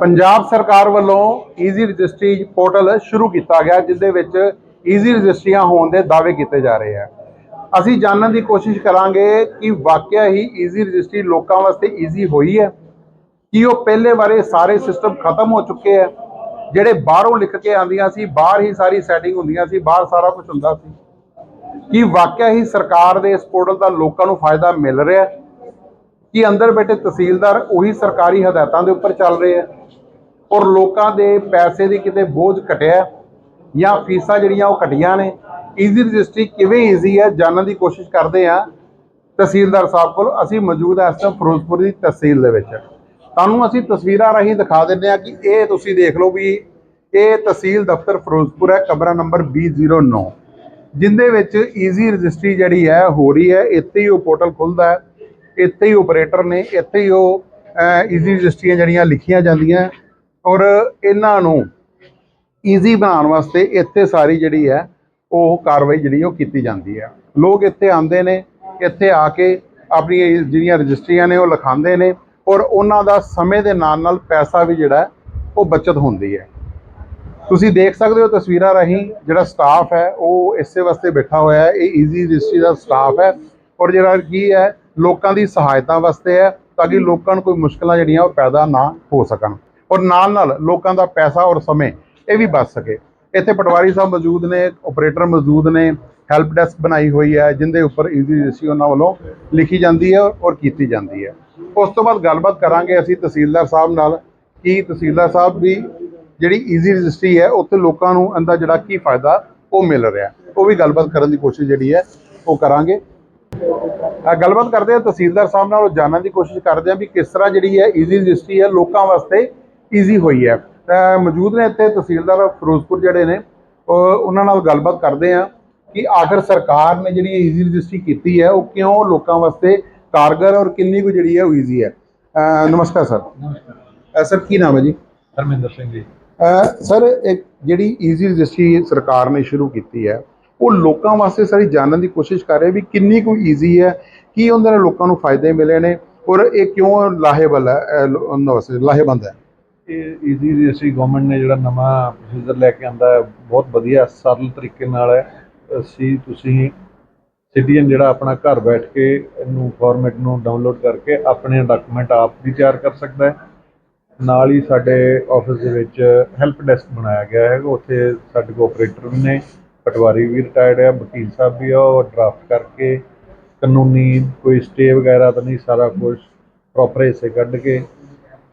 ਪੰਜਾਬ ਸਰਕਾਰ ਵੱਲੋਂ easy registry portal ਸ਼ੁਰੂ ਕੀਤਾ ਗਿਆ ਜਿਸ ਦੇ ਵਿੱਚ ਈਜ਼ੀ ਰਜਿਸਟਰੀਆਂ ਹੋਣ ਦੇ ਦਾਅਵੇ ਕੀਤੇ ਜਾ ਰਹੇ ਆ। ਅਸੀਂ ਜਾਣਨ ਦੀ ਕੋਸ਼ਿਸ਼ ਕਰਾਂਗੇ ਕਿ ਵਾਕਿਆ ਹੀ ਈਜ਼ੀ ਰਜਿਸਟਰੀ ਲੋਕਾਂ ਵਾਸਤੇ ਈਜ਼ੀ ਹੋਈ ਹੈ, ਕਿ ਉਹ ਪਹਿਲੇ ਬਾਰੇ ਸਾਰੇ ਸਿਸਟਮ ਖਤਮ ਹੋ ਚੁੱਕੇ ਆ, ਜਿਹੜੇ ਬਾਹਰੋਂ ਲਿਖ ਕੇ ਆਉਂਦੀਆਂ ਸੀ, ਬਾਹਰ ਹੀ ਸਾਰੀ ਸੈਟਿੰਗ ਹੁੰਦੀਆਂ ਸੀ, ਬਾਹਰ ਸਾਰਾ ਕੁਝ ਹੁੰਦਾ ਸੀ। ਕਿ ਵਾਕਿਆ ਹੀ ਸਰਕਾਰ ਦੇ ਇਸ ਪੋਰਟਲ ਦਾ ਲੋਕਾਂ ਨੂੰ ਫਾਇਦਾ ਮਿਲ ਰਿਹਾ ਹੈ ਕਿ ਅੰਦਰ ਬੈਠੇ ਤਹਿਸੀਲਦਾਰ ਉਹੀ ਸਰਕਾਰੀ ਹਦਾਇਤਾਂ ਦੇ ਉੱਪਰ ਚੱਲ ਰਹੇ ਆ ਔਰ ਲੋਕਾਂ ਦੇ ਪੈਸੇ ਦੀ ਕਿਤੇ ਬੋਝ ਘਟਿਆ ਜਾਂ ਫੀਸਾਂ ਜਿਹੜੀਆਂ ਉਹ ਘਟੀਆਂ ਨੇ ਈਜ਼ੀ ਰਜਿਸਟਰੀ ਕਿਵੇਂ ਈਜ਼ੀ ਹੈ ਜਾਣਨ ਦੀ ਕੋਸ਼ਿਸ਼ ਕਰਦੇ ਆ ਤਹਿਸੀਲਦਾਰ ਸਾਹਿਬ ਕੋਲ। ਅਸੀਂ ਮੌਜੂਦ ਹਾਂ ਇਸ ਟਾਈਮ ਫਿਰੋਜ਼ਪੁਰ ਦੀ ਤਹਿਸੀਲ ਦੇ ਵਿੱਚ। ਤੁਹਾਨੂੰ ਅਸੀਂ ਤਸਵੀਰਾਂ ਰਾਹੀਂ ਦਿਖਾ ਦਿੰਦੇ ਆ ਕਿ ਇਹ ਤੁਸੀਂ ਦੇਖ ਲਓ ਵੀ ਇਹ ਤਹਿਸੀਲ ਦਫ਼ਤਰ ਫਿਰੋਜ਼ਪੁਰ ਹੈ, ਕਮਰਾ ਨੰਬਰ 209 ਜਿੰਦੇ ਵਿੱਚ ਈਜ਼ੀ ਰਜਿਸਟਰੀ ਜਿਹੜੀ ਹੈ, ਹੋ ਰਹੀ ਹੈ, ਇੱਥੇ ਹੀ ਉਹ ਪੋਰਟਲ ਖੁੱਲਦਾ ਹੈ। ਇੱਥੇ ਹੀ ਆਪਰੇਟਰ ਨੇ, ਇੱਥੇ ਹੀ ਉਹ ਈਜ਼ੀ ਰਜਿਸਟਰੀਆਂ ਜਿਹੜੀਆਂ ਲਿਖੀਆਂ ਜਾਂਦੀਆਂ ਔਰ ਇਹਨਾਂ ਨੂੰ ਈਜ਼ੀ ਬਣਾਉਣ ਵਾਸਤੇ ਇੱਥੇ ਸਾਰੀ ਜਿਹੜੀ ਹੈ ਉਹ ਕਾਰਵਾਈ ਜਿਹੜੀ ਉਹ ਕੀਤੀ ਜਾਂਦੀ ਹੈ। ਲੋਕ ਇੱਥੇ ਆਉਂਦੇ ਨੇ, ਇੱਥੇ ਆ ਕੇ ਆਪਣੀਆਂ ਇਹ ਜਿਹੜੀਆਂ ਰਜਿਸਟਰੀਆਂ ਨੇ ਉਹ ਲਿਖਾਉਂਦੇ ਨੇ ਔਰ ਉਹਨਾਂ ਦਾ ਸਮੇਂ ਦੇ ਨਾਲ ਨਾਲ ਪੈਸਾ ਵੀ ਜਿਹੜਾ ਉਹ ਬਚਤ ਹੁੰਦੀ ਹੈ। ਤੁਸੀਂ ਦੇਖ ਸਕਦੇ ਹੋ ਤਸਵੀਰਾਂ ਰਾਹੀਂ ਜਿਹੜਾ ਸਟਾਫ ਹੈ, ਉਹ ਇਸੇ ਵਾਸਤੇ ਬੈਠਾ ਹੋਇਆ ਹੈ, ਇਹ ਈਜ਼ੀ ਰਜਿਸਟਰੀ ਦਾ ਸਟਾਫ ਹੈ ਔਰ ਜਿਹੜਾ ਕੀ ਹੈ ਲੋਕਾਂ ਦੀ ਸਹਾਇਤਾ ਵਾਸਤੇ ਹੈ ਤਾਂ ਕਿ ਲੋਕਾਂ ਨੂੰ ਕੋਈ ਮੁਸ਼ਕਲਾਂ ਜਿਹੜੀਆਂ ਉਹ ਪੈਦਾ ਨਾ ਹੋ ਸਕਣ। ਔਰ ਨਾਲ ਨਾਲ ਲੋਕਾਂ ਦਾ ਪੈਸਾ ਔਰ ਸਮੇਂ ਇਹ ਵੀ ਬਚ ਸਕੇ। ਇੱਥੇ ਪਟਵਾਰੀ ਸਾਹਿਬ ਮੌਜੂਦ ਨੇ ਆਪਰੇਟਰ ਮੌਜੂਦ ਨੇ ਹੈਲਪ ਡੈਸਕ ਬਣਾਈ ਹੋਈ ਹੈ ਜਿੰਦੇ ਉੱਪਰ ਈਜ਼ੀ ਰਜਿਸਟਰੀ ਉਹਨਾਂ ਵੱਲੋਂ ਲਿਖੀ ਜਾਂਦੀ ਹੈ ਔਰ ਕੀਤੀ ਜਾਂਦੀ ਹੈ। ਉਸ ਤੋਂ ਬਾਅਦ ਗੱਲਬਾਤ ਕਰਾਂਗੇ ਅਸੀਂ ਤਹਿਸੀਲਦਾਰ ਸਾਹਿਬ ਨਾਲ ਕਿ ਤਹਿਸੀਲਦਾਰ ਸਾਹਿਬ ਵੀ ਜਿਹੜੀ ਈਜ਼ੀ ਰਜਿਸਟਰੀ ਹੈ ਉੱਥੇ ਲੋਕਾਂ ਨੂੰ ਇਹਦਾ ਜਿਹੜਾ ਕੀ ਫਾਇਦਾ ਉਹ ਮਿਲ ਰਿਹਾ। ਉਹ ਵੀ ਗੱਲਬਾਤ ਕਰਨ ਦੀ ਕੋਸ਼ਿਸ਼ ਜਿਹੜੀ ਹੈ ਉਹ ਕਰਾਂਗੇ। ਗੱਲਬਾਤ ਕਰਦੇ ਆ ਤਹਿਸੀਲਦਾਰ ਸਾਹਿਬ ਨਾਲ ਉਹ ਜਾਣਨ ਦੀ ਕੋਸ਼ਿਸ਼ ਕਰਦੇ ਆ ਵੀ ਕਿਸ ਤਰ੍ਹਾਂ ਜਿਹੜੀ ਹੈ ਈਜ਼ੀ ਰਜਿਸਟਰੀ ਹੈ ਲੋਕਾਂ ਵਾਸਤੇ ਈਜ਼ੀ ਹੋਈ ਹੈ। ਮੌਜੂਦ ਨੇ ਇੱਥੇ ਤਹਿਸੀਲਦਾਰ ਫਿਰੋਜ਼ਪੁਰ ਜਿਹੜੇ ਨੇ ਉਹ ਉਹਨਾਂ ਨਾਲ ਗੱਲਬਾਤ ਕਰਦੇ ਆ ਕਿ ਆਖਰ ਸਰਕਾਰ ਨੇ ਜਿਹੜੀ ਈਜ਼ੀ ਰਜਿਸਟਰੀ ਕੀਤੀ ਹੈ ਉਹ ਕਿਉਂ ਲੋਕਾਂ ਵਾਸਤੇ ਕਾਰਗਰ ਔਰ ਕਿੰਨੀ ਕੁ ਜਿਹੜੀ ਹੈ ਉਹ ਈਜ਼ੀ ਹੈ। ਨਮਸਕਾਰ ਸਰ। ਸਰ ਕੀ ਨਾਮ ਹੈ ਜੀ? ਹਰਮਿੰਦਰ ਸਿੰਘ ਜੀ। ਸਰ ਇੱਕ ਜਿਹੜੀ ਈਜ਼ੀ ਰਜਿਸਟਰੀ ਸਰਕਾਰ ਨੇ ਸ਼ੁਰੂ ਕੀਤੀ ਹੈ ਉਹ ਲੋਕਾਂ ਵਾਸਤੇ ਸਾਰੀ ਜਾਣਨ ਦੀ ਕੋਸ਼ਿਸ਼ ਕਰ ਰਹੇ ਵੀ ਕਿੰਨੀ ਕੁ ਈਜ਼ੀ ਹੈ, ਕੀ ਉਹਦੇ ਨਾਲ ਲੋਕਾਂ ਨੂੰ ਫਾਇਦੇ ਮਿਲੇ ਨੇ, ਔਰ ਇਹ ਕਿਉਂ ਲਾਹੇਬਲ ਹੈ, ਅਹ ਉਹਨਾਂ ਵਾਸਤੇ ਲਾਹੇਬੰਦ ਹੈ? ਇਹ ਈਜ਼ੀ ਰਜਿਸਟਰੀ ਗਵਰਨਮੈਂਟ ਨੇ ਜਿਹੜਾ ਨਵਾਂ ਪ੍ਰੋਸੀਜਰ ਲੈ ਕੇ ਆਂਦਾ ਹੈ, ਬਹੁਤ ਵਧੀਆ, ਸਰਲ ਤਰੀਕੇ ਨਾਲ ਹੈ। ਅਸੀਂ, ਤੁਸੀਂ ਸਿਟੀਜ਼ਨ ਜਿਹੜਾ ਆਪਣਾ ਘਰ ਬੈਠ ਕੇ ਇਹਨੂੰ ਫਾਰਮੈਟ ਨੂੰ ਡਾਊਨਲੋਡ ਕਰਕੇ ਆਪਣੇ ਡਾਕੂਮੈਂਟ ਆਪ ਵੀ ਤਿਆਰ ਕਰ ਸਕਦਾ ਹੈ। ਨਾਲ ਹੀ ਸਾਡੇ ਆਫਿਸ ਦੇ ਵਿੱਚ ਹੈਲਪ ਡੈਸਕ ਬਣਾਇਆ ਗਿਆ ਹੈ ਉੱਥੇ ਸਾਡੇ ਕੋਲ ਆਪਰੇਟਰ ਵੀ ਨੇ। ਪਟਵਾਰੀ ਵੀ ਰਿਟਾਇਰਡ ਆ, ਵਕੀਲ ਸਾਹਿਬ ਵੀ ਆ, ਉਹ ਡਰਾਫਟ ਕਰਕੇ ਕਾਨੂੰਨੀ ਕੋਈ ਸਟੇ ਵਗੈਰਾ ਤਾਂ ਨਹੀਂ, ਸਾਰਾ ਕੁਝ ਪ੍ਰੋਪਰ ਹਿੱਸੇ ਕੱਢ ਕੇ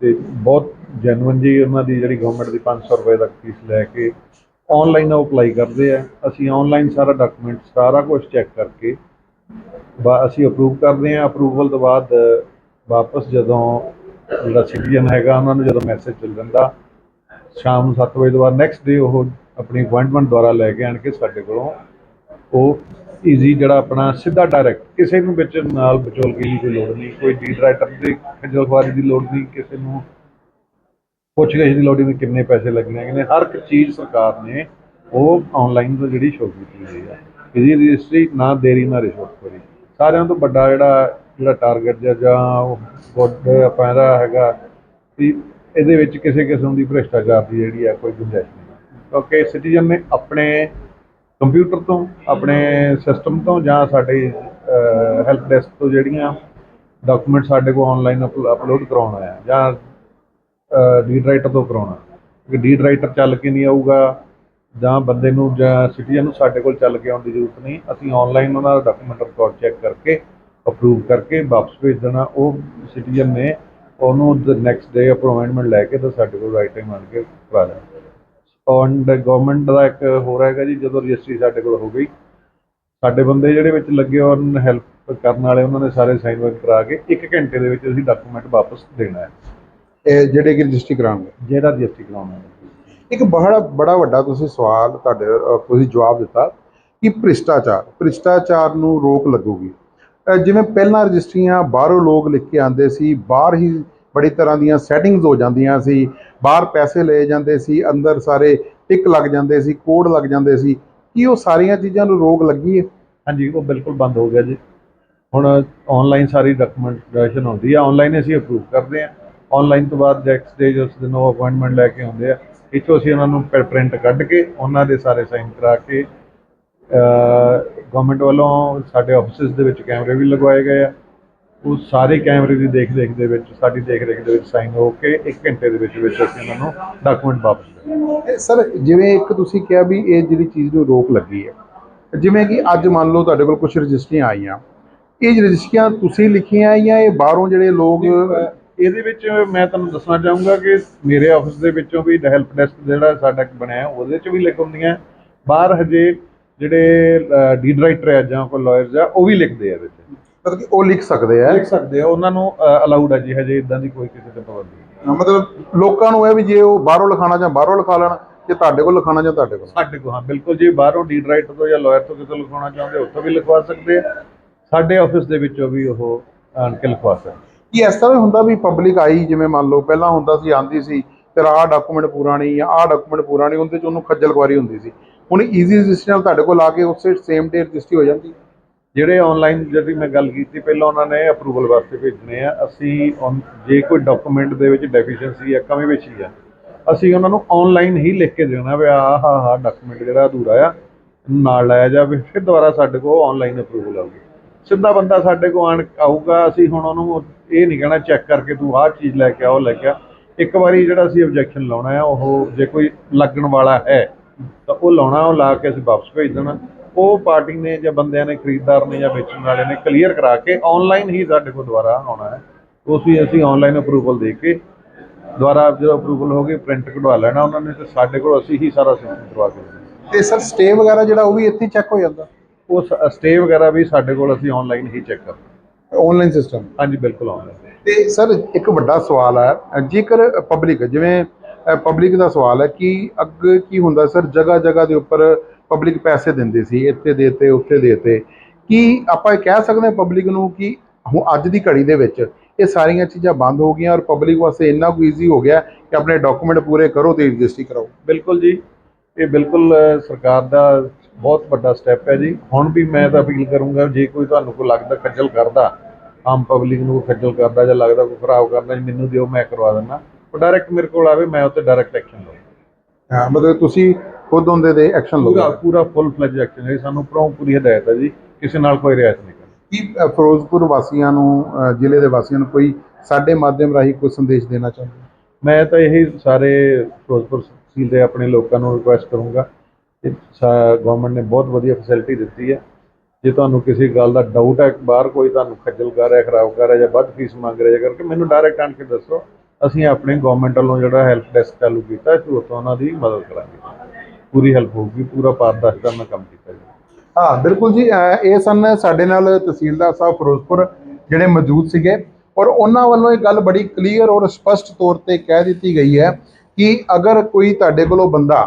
ਤੇ ਬਹੁਤ ਜੈਨੂਇਨ ਜੀ ਉਹਨਾਂ ਦੀ ਜਿਹੜੀ ਗਵਰਨਮੈਂਟ ਦੀ 500 ਰੁਪਏ ਤੱਕ ਫੀਸ ਲੈ ਕੇ ਆਨਲਾਈਨ ਉਹ ਅਪਲਾਈ ਕਰਦੇ ਆ। ਅਸੀਂ ਆਨਲਾਈਨ ਸਾਰਾ ਡਾਕੂਮੈਂਟ ਸਾਰਾ ਕੁਝ ਚੈੱਕ ਕਰਕੇ ਬਾ, ਅਸੀਂ ਅਪਰੂਵ ਕਰਦੇ ਆ। ਅਪਰੂਵਲ ਤੋਂ ਬਾਅਦ ਵਾਪਸ ਜਦੋਂ ਜਿਹੜਾ ਸਿਟੀਜ਼ਨ ਹੈਗਾ, ਉਹਨਾਂ ਨੂੰ ਜਦੋਂ ਮੈਸੇਜ ਚੱਲ ਜਾਂਦਾ, ਸ਼ਾਮ ਨੂੰ 7 ਵਜੇ ਤੋਂ ਬਾਅਦ ਨੈਕਸਟ ਡੇ ਉਹ ਆਪਣੀ ਅਪਾਇੰਟਮੈਂਟ ਦੁਆਰਾ ਲੈ ਕੇ ਆਣ ਕੇ ਸਾਡੇ ਕੋਲੋਂ ਉਹ ਈਜ਼ੀ ਜਿਹੜਾ ਆਪਣਾ ਸਿੱਧਾ ਡਾਇਰੈਕਟ ਕਿਸੇ ਨੂੰ ਵਿੱਚ ਨਾਲ ਵਿਚੋਲਗੀ ਦੀ ਕੋਈ ਲੋੜ ਨਹੀਂ, ਕੋਈ ਡੀਡ ਰਾਈਟਰ ਦੀ, ਖੱਜਲ ਖੁਆਰੀ ਦੀ ਲੋੜ ਨਹੀਂ, ਕਿਸੇ ਨੂੰ ਪੁੱਛ ਗਏ ਦੀ ਲੋੜ ਨਹੀਂ ਕਿੰਨੇ ਪੈਸੇ ਲੱਗਣੇ ਕਿੰਨੇ ਹਰ ਇੱਕ ਚੀਜ਼ ਸਰਕਾਰ ਨੇ ਉਹ ਆਨਲਾਈਨ ਤੋਂ ਜਿਹੜੀ ਸ਼ੋਅ ਕੀਤੀ ਹੋਈ ਹੈ ਈਜ਼ੀ ਰਜਿਸਟਰੀ ਨਾ ਦੇਰੀ, ਨਾ ਰਿਸ਼ਵਤ ਰਿਸ਼ਵਤਖੋਰੀ ਸਾਰਿਆਂ ਤੋਂ ਵੱਡਾ ਜਿਹੜਾ ਜਿਹੜਾ ਟਾਰਗੇਟ ਜਾਂ ਜਾਂ ਉਹ ਗੁੱਡ ਆਪਾਂ ਹੈਗਾ, ਵੀ ਇਹਦੇ ਵਿੱਚ ਕਿਸੇ ਕਿਸਮ ਦੀ ਭ੍ਰਿਸ਼ਟਾਚਾਰ ਦੀ ਜਿਹੜੀ ਆ ਕੋਈ ਗੁੰਜਾਇਸ਼ ਨਹੀਂ ਕਿਉਂਕਿ ਸਿਟੀਜ਼ਨ ਨੇ ਆਪਣੇ ਕੰਪਿਊਟਰ ਤੋਂ, ਆਪਣੇ ਸਿਸਟਮ ਤੋਂ ਜਾਂ ਸਾਡੇ ਹੈਲਪ ਡੈਸਕ ਤੋਂ ਜਿਹੜੀਆਂ ਡਾਕੂਮੈਂਟ ਸਾਡੇ ਕੋਲ ਆਨਲਾਈਨ ਅਪਲੋਡ ਕਰਾਉਣਾ ਹੈ ਜਾਂ ਡੀਡ ਰਾਈਟਰ ਤੋਂ ਕਰਾਉਣਾ ਕਿ ਡੀਡ ਰਾਈਟਰ ਚੱਲ ਕੇ ਨਹੀਂ ਆਊਗਾ ਜਾਂ ਬੰਦੇ ਨੂੰ ਜਾਂ ਸਿਟੀਜ਼ਨ ਨੂੰ ਸਾਡੇ ਕੋਲ ਚੱਲ ਕੇ ਆਉਣ ਦੀ ਜ਼ਰੂਰਤ ਨਹੀਂ। ਅਸੀਂ ਆਨਲਾਈਨ ਉਹਨਾਂ ਦਾ ਡਾਕੂਮੈਂਟ ਰਿਕਾਰਡ ਚੈੱਕ ਕਰਕੇ ਅਪਰੂਵ ਕਰਕੇ ਵਾਪਸ ਭੇਜ ਦੇਣਾ। ਉਹ ਸਿਟੀਜ਼ਨ ਨੇ ਉਹਨੂੰ ਦ ਨੈਕਸਟ ਡੇ ਅਪਾਇੰਟਮੈਂਟ ਲੈ ਕੇ ਤਾਂ ਸਾਡੇ ਕੋਲ ਰਾਈਟ ਟਾਈਮ ਆਣ ਕੇ ਕਰਾ ਦੇਣਾ। ਔਨ ਗਵਰਨਮੈਂਟ ਦਾ ਇੱਕ ਹੋਰ ਹੈਗਾ ਜੀ ਜਦੋਂ ਰਜਿਸਟਰੀ ਸਾਡੇ ਕੋਲ ਹੋ ਗਈ। ਸਾਡੇ ਬੰਦੇ ਜਿਹੜੇ ਵਿੱਚ ਲੱਗੇ ਹੋਣ ਹੈਲਪ ਕਰਨ ਵਾਲੇ ਉਹਨਾਂ ਨੇ ਸਾਰੇ ਸਾਈਨ ਵਰਕ ਕਰਾ ਕੇ 1 ਘੰਟੇ ਦੇ ਵਿੱਚ ਅਸੀਂ ਡਾਕੂਮੈਂਟ ਵਾਪਸ ਦੇਣਾ ਹੈ। ਇਹ ਜਿਹੜੇ ਕਿ ਰਜਿਸਟਰੀ ਕਰਾਉਣਗੇ? ਜਿਹੜਾ ਰਜਿਸਟਰੀ ਕਰਾਉਣਾ ਹੈ। ਇੱਕ ਬੜਾ ਬੜਾ ਵੱਡਾ ਤੁਸੀਂ ਸਵਾਲ ਤੁਹਾਡੇ ਤੁਸੀਂ ਜਵਾਬ ਦਿੱਤਾ ਕਿ ਭ੍ਰਿਸ਼ਟਾਚਾਰ ਭ੍ਰਿਸ਼ਟਾਚਾਰ ਨੂੰ ਰੋਕ ਲੱਗੂਗੀ। ਜਿਵੇਂ ਪਹਿਲਾਂ ਰਜਿਸਟਰੀਆਂ ਬਾਹਰੋਂ ਲੋਕ ਲਿਖ ਕੇ ਆਉਂਦੇ ਸੀ ਬਾਹਰ ਹੀ ਬੜੀ ਤਰ੍ਹਾਂ ਦੀਆਂ ਸੈਟਿੰਗਸ ਹੋ ਜਾਂਦੀਆਂ ਸੀ। ਬਾਹਰ ਪੈਸੇ ਲਏ ਜਾਂਦੇ ਸੀ, ਅੰਦਰ ਸਾਰੇ ਟਿਕ ਲੱਗ ਜਾਂਦੇ ਸੀ ਕੋਡ ਲੱਗ ਜਾਂਦੇ ਸੀ। ਕੀ ਉਹ ਸਾਰੀਆਂ ਚੀਜ਼ਾਂ ਨੂੰ ਰੋਕ ਲੱਗੀ ਹੈ? ਹਾਂਜੀ, ਉਹ ਬਿਲਕੁਲ ਬੰਦ ਹੋ ਗਿਆ ਜੀ। ਹੁਣ ਆਨਲਾਈਨ ਸਾਰੀ ਡਾਕੂਮੈਂਟੇਸ਼ਨ ਹੁੰਦੀ ਹੈ ਆਨਲਾਈਨ ਅਸੀਂ ਅਪਰੂਵ ਕਰਦੇ ਹਾਂ ਆਨਲਾਈਨ ਤੋਂ ਬਾਅਦ ਨੈਕਸਟ ਡੇ ਉਸ ਦਿਨ ਉਹ ਅਪਾਇੰਟਮੈਂਟ ਲੈ ਕੇ ਆਉਂਦੇ ਆ, ਇੱਥੋਂ ਅਸੀਂ ਉਹਨਾਂ ਨੂੰ ਪ੍ਰਿੰਟ ਕੱਢ ਕੇ ਉਹਨਾਂ ਦੇ ਸਾਰੇ ਸਾਈਨ ਕਰਾ ਕੇ ਗਵਰਨਮੈਂਟ ਵੱਲੋਂ ਸਾਡੇ ਆਫਿਸਿਸ ਦੇ ਵਿੱਚ ਕੈਮਰੇ ਵੀ ਲਗਵਾਏ ਗਏ ਆ। ਉਹ ਸਾਰੇ ਕੈਮਰੇ ਦੀ ਦੇਖ ਰੇਖ ਦੇ ਵਿੱਚ ਸਾਡੀ ਦੇਖ ਰੇਖ ਦੇ ਵਿੱਚ ਸਾਈਨ ਹੋ ਕੇ 1 ਘੰਟੇ ਦੇ ਵਿੱਚ ਵਿੱਚ ਅਸੀਂ ਉਹਨਾਂ ਨੂੰ ਡਾਕੂਮੈਂਟ ਵਾਪਸ ਸਰ ਜਿਵੇਂ ਇੱਕ ਤੁਸੀਂ ਕਿਹਾ ਵੀ ਇਹ ਜਿਹੜੀ ਚੀਜ਼ ਨੂੰ ਰੋਕ ਲੱਗੀ ਹੈ ਜਿਵੇਂ ਕਿ ਅੱਜ ਮੰਨ ਲਓ ਤੁਹਾਡੇ ਕੋਲ ਕੁਝ ਰਜਿਸਟਰੀਆਂ ਆਈਆਂ ਇਹ ਰਜਿਸਟਰੀਆਂ ਤੁਸੀਂ ਲਿਖੀਆਂ ਜਾਂ ਇਹ ਬਾਹਰੋਂ ਜਿਹੜੇ ਲੋਕ ਇਹਦੇ ਵਿੱਚ ਮੈਂ ਤੁਹਾਨੂੰ ਦੱਸਣਾ ਚਾਹੂੰਗਾ ਕਿ ਮੇਰੇ ਆਫਿਸ ਦੇ ਵਿੱਚੋਂ ਵੀ ਹੈਲਪ ਡੈਸਕ ਜਿਹੜਾ ਸਾਡਾ ਬਣਿਆ ਉਹਦੇ 'ਚ ਵੀ ਲਿਖ ਹੁੰਦੀਆਂ ਬਾਹਰ ਹਜੇ ਜਿਹੜੇ ਡੀਡ ਰਾਈਟਰ ਆ ਜਾਂ ਕੋਈ ਲਾਇਰਸ ਆ ਉਹ ਵੀ ਲਿਖਦੇ ਆ ਇਹਦੇ ਮਤਲਬ ਕਿ ਉਹ ਲਿਖ ਸਕਦੇ ਆ। ਲਿਖ ਸਕਦੇ ਆ ਉਹਨਾਂ ਨੂੰ ਅਲਾਉਡ ਆ ਜੀ ਹਜੇ ਇਦਾਂ ਦੀ ਕੋਈ ਕਿਸੇ ਤੇ ਪਾਬੰਦੀ ਨਹੀਂ। ਮਤਲਬ ਲੋਕਾਂ ਨੂੰ ਇਹ ਵੀ ਜੇ ਉਹ ਬਾਹਰੋਂ ਲਿਖਾਣਾ ਜਾਂ ਬਾਹਰੋਂ ਲਿਖਾ ਲੈਣ ਜੇ ਤੁਹਾਡੇ ਕੋਲ ਲਿਖਾਣਾ ਜਾਂ ਤੁਹਾਡੇ ਕੋਲ। ਸਾਡੇ ਕੋਲ ਹਾਂ ਬਿਲਕੁਲ ਜੀ ਬਾਹਰੋਂ ਡੀਡ ਰਾਈਟਰ ਤੋਂ ਜਾਂ ਲਾਇਰ ਤੋਂ ਕਿਸੇ ਲਿਖਵਾਉਣਾ ਚਾਹੁੰਦੇ ਉੱਥੋਂ ਵੀ ਲਿਖਵਾ ਸਕਦੇ ਆ। ਸਾਡੇ ਆਫਿਸ ਦੇ ਵਿੱਚੋਂ ਵੀ ਉਹ ਆਣ ਕੇ ਲਿਖਵਾ ਸਕਦੇ ਕੀ ਇਸ ਤਰ੍ਹਾਂ ਵੀ ਹੁੰਦਾ ਵੀ ਪਬਲਿਕ ਆਈ ਜਿਵੇਂ ਮੰਨ ਲਓ ਪਹਿਲਾਂ ਹੁੰਦਾ ਸੀ ਆਂਦੀ ਸੀ ਤੇਰਾ ਆਹ ਡਾਕੂਮੈਂਟ ਪੂਰਾ ਨਹੀਂ ਜਾਂ ਆਹ ਡਾਕੂਮੈਂਟ ਪੂਰਾ ਨਹੀਂ ਉਹਦੇ ਚ ਉਹਨੂੰ ਖੱਜਲ ਖੁਆਰੀ ਹੁੰਦੀ ਸੀ। ਹੁਣ ਈਜ਼ੀ ਰਜਿਸਟਰ ਨਾਲ ਤੁਹਾਡੇ ਕੋਲ ਆ ਕੇ ਉਸੇ ਸੇਮ ਡੇ ਰਜਿਸਟਰੀ ਹੋ ਜਾਂਦੀ। ਜਿਹੜੇ ਆਨਲਾਈਨ ਜਿਹੜੀ ਮੈਂ ਗੱਲ ਕੀਤੀ, ਪਹਿਲਾਂ ਉਹਨਾਂ ਨੇ ਅਪਰੂਵਲ ਵਾਸਤੇ ਭੇਜਣੇ ਆ। ਅਸੀਂ on- ਜੇ ਕੋਈ ਡਾਕੂਮੈਂਟ ਦੇ ਵਿੱਚ ਡੈਫੀਸ਼ੀਐਂਸੀ ਆ, ਕਮੀ ਪੇਸ਼ੀ ਆ, ਅਸੀਂ ਉਹਨਾਂ ਨੂੰ ਆਨਲਾਈਨ ਹੀ ਲਿਖ ਕੇ ਦੇਣਾ ਵੀ ਆਹ ਆਹ ਆਹ ਡਾਕੂਮੈਂਟ ਜਿਹੜਾ ਅਧੂਰਾ ਆ, ਨਾਲ ਲਾਇਆ ਜਾਵੇ, ਫਿਰ ਦੁਬਾਰਾ ਸਾਡੇ ਕੋਲ ਆਨਲਾਈਨ ਅਪਰੂਵਲ ਆਊਗੀ। ਸਿੱਧਾ ਬੰਦਾ ਸਾਡੇ ਕੋਲ ਆਣ ਆਊਗਾ, ਅਸੀਂ ਹੁਣ ਉਹਨੂੰ ਇਹ ਨਹੀਂ ਕਹਿਣਾ ਚੈੱਕ ਕਰਕੇ ਤੂੰ ਆਹ ਚੀਜ਼ ਲੈ ਕੇ ਆ, ਉਹ ਲੈ ਕੇ ਆ। ਇੱਕ ਵਾਰੀ ਜਿਹੜਾ ਅਸੀਂ ਆਬਜੈਕਸ਼ਨ ਲਾਉਣਾ ਆ, ਉਹ ਜੇ ਕੋਈ ਲੱਗਣ ਵਾਲਾ ਹੈ, ਤਾਂ ਉਹ ਲਾਉਣਾ, ਉਹ ਲਾ ਕੇ ਅਸੀਂ ਵਾਪਸ ਭੇਜ ਦੇਣਾ। ਉਹ ਪਾਰਟੀ ਨੇ ਜਾਂ ਬੰਦਿਆਂ ਨੇ ਖਰੀਦਦਾਰ ਨੇ ਜਾਂ ਵੇਚਣ ਵਾਲੇ ਨੇ ਕਲੀਅਰ ਕਰਾ ਕੇ ਆਨਲਾਈਨ ਹੀ ਸਾਡੇ ਕੋਲ ਦੁਬਾਰਾ ਆਉਣਾ ਹੈ। ਉਸ ਵੀ ਅਸੀਂ ਆਨਲਾਈਨ ਅਪਰੂਵਲ ਦੇ ਕੇ ਦੁਬਾਰਾ ਜਦੋਂ ਅਪਰੂਵਲ ਹੋ ਗਈ ਪ੍ਰਿੰਟ ਕਢਵਾ ਲੈਣਾ ਉਹਨਾਂ ਨੇ ਤੇ ਸਾਡੇ ਕੋਲ ਅਸੀਂ ਹੀ ਸਾਰਾ ਸਿਸਟਮ ਕਰਵਾ ਕੇ ਤੇ ਸਰ ਸਟੇ ਵਗੈਰਾ ਜਿਹੜਾ ਉਹ ਵੀ ਇੱਥੇ ਚੈੱਕ ਹੋ ਜਾਂਦਾ? ਉਹ ਸਟੇ ਵਗੈਰਾ ਵੀ ਸਾਡੇ ਕੋਲ ਅਸੀਂ ਆਨਲਾਈਨ ਹੀ ਚੈੱਕ ਕਰਦੇ ਆਨਲਾਈਨ ਸਿਸਟਮ ਹਾਂਜੀ ਬਿਲਕੁਲ ਆਨਲਾਈਨ ਤੇ ਸਰ ਇੱਕ ਵੱਡਾ ਸਵਾਲ ਹੈ ਜੇਕਰ ਪਬਲਿਕ ਜਿਵੇਂ ਪਬਲਿਕ ਦਾ ਸਵਾਲ ਹੈ ਕਿ ਅੱਗੇ ਕੀ ਹੁੰਦਾ ਸਰ ਜਗ੍ਹਾ ਜਗ੍ਹਾ ਦੇ ਉੱਪਰ ਪਬਲਿਕ ਪੈਸੇ ਦਿੰਦੀ ਸੀ ਇੱਥੇ ਦੇਤੇ ਉੱਥੇ ਦੇਤੇ ਕੀ ਆਪਾਂ ਇਹ ਕਹਿ ਸਕਦੇ ਹਾਂ ਪਬਲਿਕ ਨੂੰ ਕਿ ਹੁਣ ਅੱਜ ਦੀ ਘੜੀ ਦੇ ਵਿੱਚ ਇਹ ਸਾਰੀਆਂ ਚੀਜ਼ਾਂ ਬੰਦ ਹੋ ਗਈਆਂ ਔਰ ਪਬਲਿਕ ਵਾਸਤੇ ਇੰਨਾ ਕੁ ਈਜ਼ੀ ਹੋ ਗਿਆ ਕਿ ਆਪਣੇ ਡਾਕੂਮੈਂਟ ਪੂਰੇ ਕਰੋ ਤੇ ਰਜਿਸਟਰੀ ਕਰਾਓ। ਬਿਲਕੁਲ ਜੀ। ਇਹ ਬਿਲਕੁਲ ਸਰਕਾਰ ਦਾ ਬਹੁਤ ਵੱਡਾ ਸਟੈਪ ਹੈ ਜੀ। ਹੁਣ ਵੀ ਮੈਂ ਤਾਂ ਅਪੀਲ ਕਰੂੰਗਾ ਜੇ ਕੋਈ ਤੁਹਾਨੂੰ ਕੋਈ ਲੱਗਦਾ ਖੱਜਲ ਕਰਦਾ ਆਮ ਪਬਲਿਕ ਨੂੰ ਖੱਜਲ ਕਰਦਾ ਜਾਂ ਲੱਗਦਾ ਕੋਈ ਖਰਾਬ ਕਰਦਾ ਜੀ ਮੈਨੂੰ ਦਿਓ ਮੈਂ ਕਰਵਾ ਦਿੰਦਾ। ਉਹ ਡਾਇਰੈਕਟ ਮੇਰੇ ਕੋਲ ਆਵੇ ਮੈਂ ਉੱਤੇ ਡਾਇਰੈਕਟ ਐਕਸ਼ਨ ਲਵਾਂ ਹਾਂ ਮਤਲਬ ਤੁਸੀਂ ਖੁਦ ਉਹਦੇ ਤੇ ਐਕਸ਼ਨ ਪੂਰਾ ਲਓ। ਪੂਰਾ ਫੁੱਲ ਫਲੈਜ ਐਕਸ਼ਨ ਹੈ ਸਾਨੂੰ ਉੱਪਰੋਂ ਪੂਰੀ ਹਦਾਇਤ ਹੈ ਜੀ। ਕਿਸੇ ਨਾਲ ਕੋਈ ਰਿਆਇਤ ਨਹੀਂ ਕਰਨੀ। ਕੀ ਫਿਰੋਜ਼ਪੁਰ ਵਾਸੀਆਂ ਨੂੰ ਜ਼ਿਲ੍ਹੇ ਦੇ ਵਾਸੀਆਂ ਨੂੰ ਕੋਈ ਸਾਡੇ ਮਾਧਿਅਮ ਰਾਹੀਂ ਕੋਈ ਸੰਦੇਸ਼ ਦੇਣਾ ਚਾਹੁੰਦੇ ਹੋ? ਮੈਂ ਤਾਂ ਇਹੀ ਸਾਰੇ ਫਿਰੋਜ਼ਪੁਰ ਤਹਿਸੀਲ ਦੇ ਆਪਣੇ ਲੋਕਾਂ ਨੂੰ ਰਿਕੁਐਸਟ ਕਰੂੰਗਾ ਕਿ ਗਵਰਨਮੈਂਟ ਨੇ ਬਹੁਤ ਵਧੀਆ ਫੈਸਿਲਿਟੀ ਦਿੱਤੀ ਹੈ। ਜੇ ਤੁਹਾਨੂੰ ਕਿਸੇ ਗੱਲ ਦਾ ਡਾਊਟ ਹੈ ਬਾਹਰ ਕੋਈ ਤੁਹਾਨੂੰ ਖੱਜਲ ਕਰ ਰਿਹਾ ਖਰਾਬ ਕਰ ਰਿਹਾ ਜਾਂ ਵੱਧ ਫੀਸ ਮੰਗ ਰਿਹਾ ਜਾਂ ਕਰਕੇ ਮੈਨੂੰ ਡਾਇਰੈਕਟ ਆਣ ਕੇ ਦੱਸੋ। ਅਸੀਂ ਆਪਣੇ ਗਵਰਨਮੈਂਟ ਵੱਲੋਂ ਜਿਹੜਾ ਹੈਲਪ ਡੈਸਕ ਚਾਲੂ ਕੀਤਾ ਅਸੀਂ ਉੱਥੋਂ ਉਹਨਾਂ ਦੀ ਮਦਦ ਕਰਾਂਗੇ। ਪੂਰੀ ਹੈਲਪ ਹੋਊਗੀ, ਪੂਰਾ ਪਾਰਦਰਸ਼ਤਾ ਨਾਲ ਕੰਮ ਕੀਤਾ ਜਾਊਗਾ ਹਾਂ, ਬਿਲਕੁਲ ਜੀ, ਅਹ, ਇਹ ਸਨ ਸਾਡੇ ਨਾਲ ਤਹਿਸੀਲਦਾਰ ਸਾਹਿਬ ਫਿਰੋਜ਼ਪੁਰ ਜਿਹੜੇ ਮੌਜੂਦ ਸੀਗੇ ਔਰ ਉਹਨਾਂ ਵੱਲੋਂ ਇਹ ਗੱਲ ਬੜੀ ਕਲੀਅਰ ਔਰ ਸਪਸ਼ਟ ਤੌਰ ਤੇ ਕਹਿ ਦਿੱਤੀ ਗਈ ਹੈ ਕਿ ਅਗਰ ਕੋਈ ਤੁਹਾਡੇ ਕੋਲੋਂ ਬੰਦਾ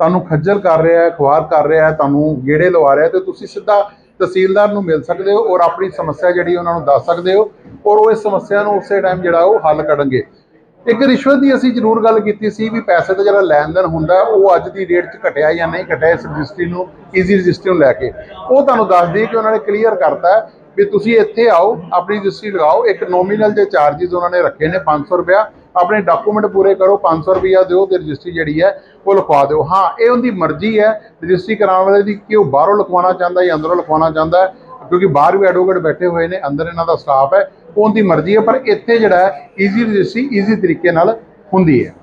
ਤੁਹਾਨੂੰ ਖੱਜਲ ਕਰ ਰਿਹਾ ਹੈ, ਖੁਆਰ ਕਰ ਰਿਹਾ ਹੈ, ਤੁਹਾਨੂੰ ਗੇੜੇ ਲਵਾ ਰਿਹਾ ਹੈ, ਤੇ ਤੁਸੀਂ ਸਿੱਧਾ ਤਹਿਸੀਲਦਾਰ ਨੂੰ ਮਿਲ ਸਕਦੇ ਹੋ ਔਰ ਆਪਣੀ ਸਮੱਸਿਆ ਜਿਹੜੀ ਉਹਨਾਂ ਨੂੰ ਦੱਸ ਸਕਦੇ ਹੋ ਔਰ ਉਹ ਇਸ ਸਮੱਸਿਆ ਨੂੰ ਉਸੇ ਟਾਈਮ ਜਿਹੜਾ ਉਹ ਹੱਲ ਕਰਨਗੇ। ਇੱਕ ਰਿਸ਼ਵਤ ਦੀ ਅਸੀਂ ਜ਼ਰੂਰ ਗੱਲ ਕੀਤੀ ਸੀ ਵੀ ਪੈਸੇ ਦਾ ਜਿਹੜਾ ਲੈਣ ਦੇਣ ਹੁੰਦਾ, ਉਹ ਅੱਜ ਦੀ ਡੇਟ 'ਚ ਘਟਿਆ ਜਾਂ ਨਹੀਂ ਘਟਿਆ, ਇਸ ਰਜਿਸਟਰੀ ਨੂੰ ਈਜ਼ੀ ਰਜਿਸਟਰੀ ਨੂੰ ਲੈ ਕੇ। ਉਹ ਤੁਹਾਨੂੰ ਦੱਸ ਦਈਏ ਕਿ ਉਹਨਾਂ ਨੇ ਕਲੀਅਰ ਕਰਤਾ ਵੀ ਤੁਸੀਂ ਇੱਥੇ ਆਓ, ਆਪਣੀ ਰਜਿਸਟਰੀ ਲਗਾਓ। ਇੱਕ ਨੋਮੀਨਲ ਦੇ ਚਾਰजेस ਉਹਨਾਂ ਨੇ ਰੱਖੇ ਨੇ 500 ਰੁਪਇਆ। ਆਪਣੇ ਡਾਕੂਮੈਂਟ ਪੂਰੇ ਕਰੋ 500 ਰੁਪਇਆ ਦਿਓ ਤੇ ਰਜਿਸਟਰੀ ਜਿਹੜੀ ਹੈ, ਉਹ ਲਿਖਵਾ ਦਿਓ। ਹਾਂ, ਇਹ ਉਹਦੀ ਮਰਜ਼ੀ ਹੈ। ਰਜਿਸਟਰੀ ਕਰਾਉਣ ਵਾਲੇ ਦੀ ਕਿ ਉਹ ਬਾਹਰੋਂ ਲਿਖਵਾਉਣਾ ਚਾਹੁੰਦਾ ਜਾਂ ਅੰਦਰੋਂ ਲਿਖਵਾਉਣਾ ਚਾਹੁੰਦਾ ਕਿਉਂਕਿ ਬਾਹਰ ਵੀ ਐਡਵੋਕੇਟ ਬੈਠੇ ਹੋਏ ਨੇ, ਅੰਦਰ ਇਹਨਾਂ ਦਾ ਸਟਾਫ ਹੈ ਉਹਦੀ ਮਰਜ਼ੀ ਹੈ, ਪਰ ਇੱਥੇ ਜਿਹੜਾ ਹੈ ਈਜ਼ੀ ਰਜਿਸਟਰੀ ਈਜ਼ੀ ਤਰੀਕੇ ਨਾਲ ਹੁੰਦੀ ਹੈ।